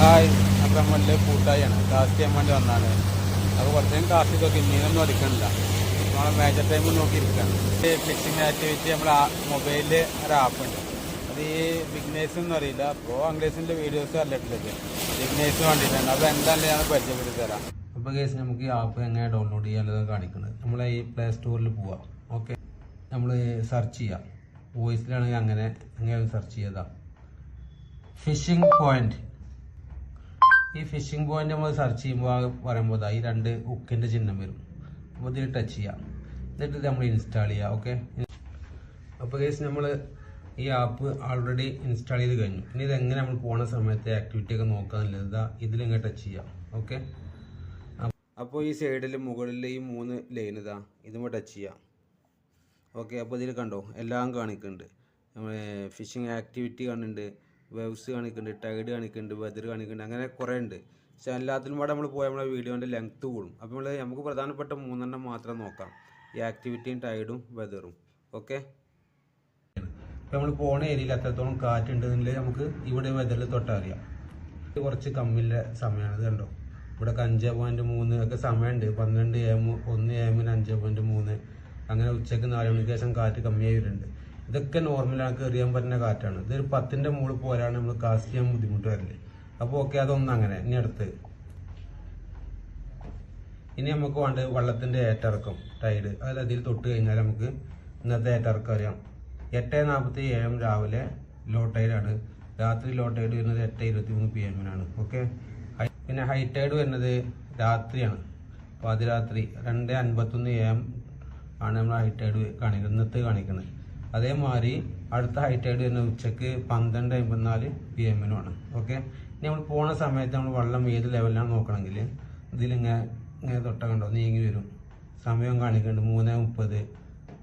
Hi അപ്പം നമ്മളുടെ കൂട്ടായാണ് cast ചെയ്യാൻ വേണ്ടി വന്നാണ് അപ്പോൾ കുറച്ച് കാസ്റ്റ് നോക്കി മീനൊന്നും അടിക്കണില്ല. നമ്മളെ മേജർ ടൈം നോക്കിയിരിക്കുകയാണ് ഫിഷിംഗ് ആക്ടിവിറ്റി നമ്മളെ മൊബൈലിൽ ഒരു ആപ്പ് ഉണ്ട്. അത് ഈ ബിഗ്നേഴ്സ് എന്ന് അറിയില്ല അപ്പോൾ അംഗ്ലേസിന്റെ വീഡിയോസ് അറിയിട്ടില്ല ബിഗ്നേഴ്സ് വേണ്ടിയിട്ടാണ് അപ്പോൾ എന്തായാലും ഞാൻ പരിചയപ്പെടുത്തി തരാം. അപ്പോൾ കേസ് നമുക്ക് ഈ ആപ്പ് എങ്ങനെ ഡൗൺലോഡ് ചെയ്യാനുള്ളത് കാണിക്കുന്നത് നമ്മൾ ഈ പ്ലേ സ്റ്റോറിൽ പോവാം. ഓക്കെ നമ്മൾ സെർച്ച് ചെയ്യാം. വോയിസിലാണെങ്കിൽ അങ്ങനെ അങ്ങനെ സെർച്ച് ചെയ്താൽ ഫിഷിംഗ് പോയിന്റ് ഈ ഫിഷിംഗ് പോയിന്റ് നമ്മൾ സെർച്ച് ചെയ്യുമ്പോൾ പറയുമ്പോൾ ഈ രണ്ട് ഉക്കിന്റെ ചിഹ്നം വരും. അപ്പോൾ ഇതിൽ ടച്ച് ചെയ്യാം. എന്നിട്ട് നമ്മൾ ഇൻസ്റ്റാൾ ചെയ്യാം ഓക്കെ അപ്പോൾ കേസ് നമ്മൾ ഈ ആപ്പ് ഓൾറെഡി ഇൻസ്റ്റാൾ ചെയ്ത് കഴിഞ്ഞു. ഇനി ഇത് എങ്ങനെ നമ്മൾ പോണ സമയത്ത് ആക്ടിവിറ്റി ഒക്കെ നോക്കാന്നുള്ളത് ഇതാ ഇതിലിങ്ങനെ ടച്ച് ചെയ്യാം ഓക്കെ അപ്പോൾ ഈ സൈഡിൽ മുകളിൽ ഈ മൂന്ന് ലൈൻ ഇതാ ഇതുമ്പോൾ ടച്ച് ചെയ്യാം. ഓക്കെ അപ്പോൾ ഇതിൽ കണ്ടോ എല്ലാം കാണിക്കുന്നുണ്ട് ഫിഷിംഗ് ആക്ടിവിറ്റി കാണുന്നുണ്ട് വേവ്സ് കാണിക്കുന്നുണ്ട് ടൈഡ് കാണിക്കുന്നുണ്ട് വെതർ കാണിക്കുന്നുണ്ട് അങ്ങനെ കുറേ ഉണ്ട്. പക്ഷേ എല്ലാത്തിനും കൂടെ നമ്മൾ പോയാൽ നമ്മുടെ വീഡിയോന്റെ ലെങ്ത്ത് കൂടും. അപ്പോൾ നമ്മൾ നമുക്ക് പ്രധാനപ്പെട്ട മൂന്നെണ്ണം മാത്രം നോക്കാം. ഈ ആക്ടിവിറ്റിയും ടൈഡും വെതറും ഓക്കെ നമ്മൾ പോണ ഏരിയയിൽ അത്രത്തോളം കാറ്റുണ്ട് എന്നുള്ളത് നമുക്ക് ഇവിടെ വെതറിൽ തൊട്ടറിയാം. കുറച്ച് കമ്മില്ല സമയമാണ് കണ്ടോ? ഇവിടെ അഞ്ച് പോയിന്റ് മൂന്ന് ഒക്കെ സമയമുണ്ട്. പന്ത്രണ്ട് എം ഒന്ന് എമ്മിന് അഞ്ച് പോയിന്റ് മൂന്ന്. അങ്ങനെ ഉച്ചയ്ക്ക് നാല് മണിക്ക് ശേഷം കാറ്റ് കമ്മിയായി വരുന്നുണ്ട്. ഇതൊക്കെ നോർമലാണ് എറിയാൻ പറ്റുന്ന കാറ്റാണ്. ഇതൊരു പത്തിന്റെ മുകളിൽ പോരാണ് നമ്മൾ കാസ്റ്റ് ചെയ്യാൻ ബുദ്ധിമുട്ട് വരില്ലേ അപ്പോൾ ഓക്കെ അതൊന്നും അങ്ങനെ. ഇനി അടുത്ത്. ഇനി നമുക്ക് വേണ്ടത് വള്ളത്തിന്റെ ഏറ്റിറക്കം ടൈഡ് അതിൽ അതിൽ തൊട്ട് കഴിഞ്ഞാൽ നമുക്ക് ഇന്നത്തെ ഏറ്റിറക്കം അറിയാം. എട്ട് നാൽപ്പത്തി ഏഴ് രാവിലെ ലോ ടൈഡാണ് രാത്രി ലോ ടൈഡ് വരുന്നത് എട്ട് ഇരുപത്തി മൂന്ന് പി എമ്മിനാണ് ഓക്കെ പിന്നെ ഹൈ ടൈഡ് വരുന്നത് രാത്രിയാണ്. പാതിരാത്രി രണ്ട് അൻപത്തൊന്ന് എ എം ആണ് നമ്മൾ ഹൈ ടൈഡ് കാണിക്കുന്നത് ഇന്നത്തെ കാണിക്കുന്നത്. അതേമാതിരി അടുത്ത ഹൈറ്റൈഡ് ടൈഡ് വരുന്നത് ഉച്ചയ്ക്ക് പന്ത്രണ്ട് അമ്പത്തിനാല് പി എമ്മിനുമാണ് ഓക്കെ ഇനി നമ്മൾ പോണ സമയത്ത് നമ്മൾ വെള്ളം ഏത് ലെവലിലാണ് നോക്കണമെങ്കിൽ ഇതിലിങ്ങനെ ഇങ്ങനെ തൊട്ട കണ്ടോ? നീങ്ങി വരും. സമയം കാണിക്കുന്നുണ്ട് മൂന്ന് മുപ്പത്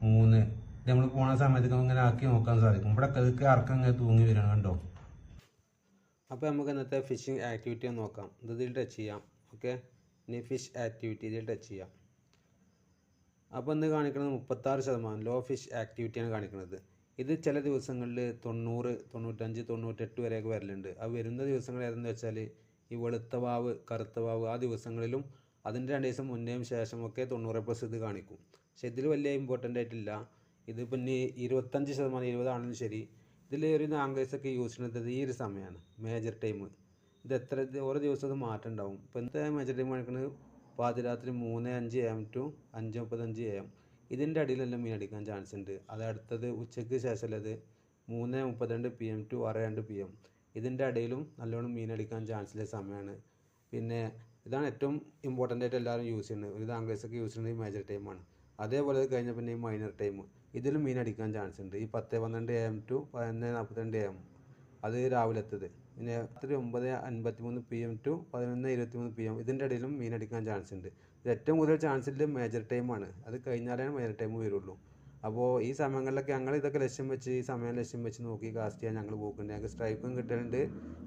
മൂന്ന്. ഇത് നമ്മൾ പോണ സമയത്ത് ഇങ്ങനെ ആക്കി നോക്കാൻ സാധിക്കും. ഇവിടെ കതുക്ക് അറക്കം ഇങ്ങനെ തൂങ്ങി വരണം കണ്ടോ? അപ്പോൾ നമുക്ക് ഇന്നത്തെ ഫിഷിംഗ് ആക്ടിവിറ്റി നോക്കാം. ഇത് ഇതിൽ ടച്ച് ചെയ്യാം. ഓക്കെ ഇനി ഫിഷ് ആക്ടിവിറ്റി ഇതിൽ ടച്ച് ചെയ്യാം. അപ്പോൾ ഇന്ന് കാണിക്കുന്നത് മുപ്പത്താറ് ശതമാനം ലോ ഫിഷ് ആക്ടിവിറ്റിയാണ് കാണിക്കുന്നത്. ഇത് ചില ദിവസങ്ങളിൽ തൊണ്ണൂറ് തൊണ്ണൂറ്റഞ്ച് തൊണ്ണൂറ്റെട്ട് വരെയൊക്കെ വരലുണ്ട്. ആ വരുന്ന ദിവസങ്ങൾ ഏതെന്ന് വെച്ചാൽ ഈ വെളുത്ത വാവ് കറുത്ത വാവ് ആ ദിവസങ്ങളിലും അതിന്റെ രണ്ട് ദിവസം മുന്നേയും ശേഷമൊക്കെ തൊണ്ണൂറ് പ്ലസ് ഇത് കാണിക്കും. പക്ഷേ ഇതിൽ വലിയ ഇമ്പോർട്ടന്റ് ആയിട്ടില്ല. ഇത് പിന്നെ ഇരുപത്തഞ്ച് ശതമാനം ഇരുപതാണെങ്കിലും ശരി. ഇതിൽ ഒരു ഒക്കെ യൂസ് ചെയ്യുന്നത് ഈ ഒരു സമയമാണ് മേജർ ടൈം ഇത് എത്ര ഓരോ ദിവസം ഇത് മാറ്റം ഉണ്ടാവും. ഇപ്പോൾ എന്താ മേജർ ടൈം കാണിക്കുന്നത് പാതിരാത്രി മൂന്ന് അഞ്ച് എം ടു അഞ്ച് മുപ്പത്തഞ്ച് എം ഇതിന്റെ അടിയിലെല്ലാം മീൻ അടിക്കാൻ ചാൻസ് ഉണ്ട്. അത് അടുത്തത് ഉച്ചയ്ക്ക് ശേഷമുള്ളത് മൂന്ന് മുപ്പത്തിരണ്ട് പി എം ടു ആറ് രണ്ട് പി എം. ഇതിന്റെ ഇടയിലും നല്ലോണം മീൻ അടിക്കാൻ ചാൻസ് ഉള്ള സമയമാണ്. പിന്നെ ഇതാണ് ഏറ്റവും ഇമ്പോർട്ടന്റ് ആയിട്ട് എല്ലാവരും യൂസ് ചെയ്യുന്നത്. ഒരു ആംഗ്ലേഴ്സൊക്കെ യൂസ് ചെയ്യുന്നത് ഈ മേജർ ടൈമാണ് അതേപോലെ അത് കഴിഞ്ഞ പിന്നെ ഈ മൈനർ ടൈം ഇതിലും മീൻ അടിക്കാൻ ചാൻസ് ഉണ്ട്. ഈ പത്ത് പന്ത്രണ്ട് എം ടു പതിനൊന്ന് നാൽപ്പത്തിരണ്ട് എം അത് രാവിലത്തത് പിന്നെ രാത്രി ഒമ്പത് അൻപത്തിമൂന്ന് പി എം ടു പതിനൊന്ന് ഇരുപത്തി മൂന്ന് പി എം ഇതിന്റെ ഇടയിലും മീൻ അടിക്കാൻ ചാൻസ് ഉണ്ട്. ഇത് ഏറ്റവും കൂടുതൽ ചാൻസ് ഉള്ളത് മേജർ ടൈമാണ് അത് കഴിഞ്ഞാലേ മേജർ ടൈം വരുള്ളൂ. അപ്പോൾ ഈ സമയങ്ങളിലൊക്കെ ഞങ്ങൾ ഇതൊക്കെ ലക്ഷ്യം വെച്ച് ഈ സമയം ലക്ഷ്യം വെച്ച് നോക്കി കാസ്റ്റ് ചെയ്യാൻ ഞങ്ങൾ പോകുന്നുണ്ട് ഞങ്ങൾക്ക് സ്ട്രൈക്കും കിട്ടലുണ്ട്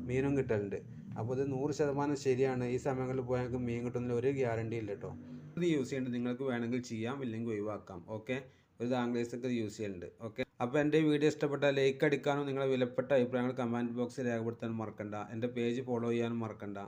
മീനും കിട്ടലുണ്ട്. അപ്പോൾ ഇത് നൂറ് ശതമാനം ശരിയാണ്. ഈ സമയങ്ങളിൽ പോയാൽ ഞങ്ങൾക്ക് മീൻ കിട്ടുന്നതിൽ ഒരു ഗ്യാരണ്ടി ഇല്ല കേട്ടോ ഇത് യൂസ് ചെയ്യേണ്ടത് നിങ്ങൾക്ക് വേണമെങ്കിൽ ചെയ്യാം ഇല്ലെങ്കിൽ ഒഴിവാക്കാം. ഓക്കെ ഒരു ആംഗ്ലേസൊക്കെ യൂസ് ചെയ്യലുണ്ട്. ഓക്കെ അപ്പോൾ എന്റെ വീഡിയോ ഇഷ്ടപ്പെട്ടാൽ ലൈക്ക് അടിക്കാനും നിങ്ങളുടെ വിലപ്പെട്ട അഭിപ്രായങ്ങൾ കമന്റ് ബോക്സിൽ രേഖപ്പെടുത്താനും മറക്കണ്ട. എന്റെ പേജ് ഫോളോ ചെയ്യാനും മറക്കണ്ട.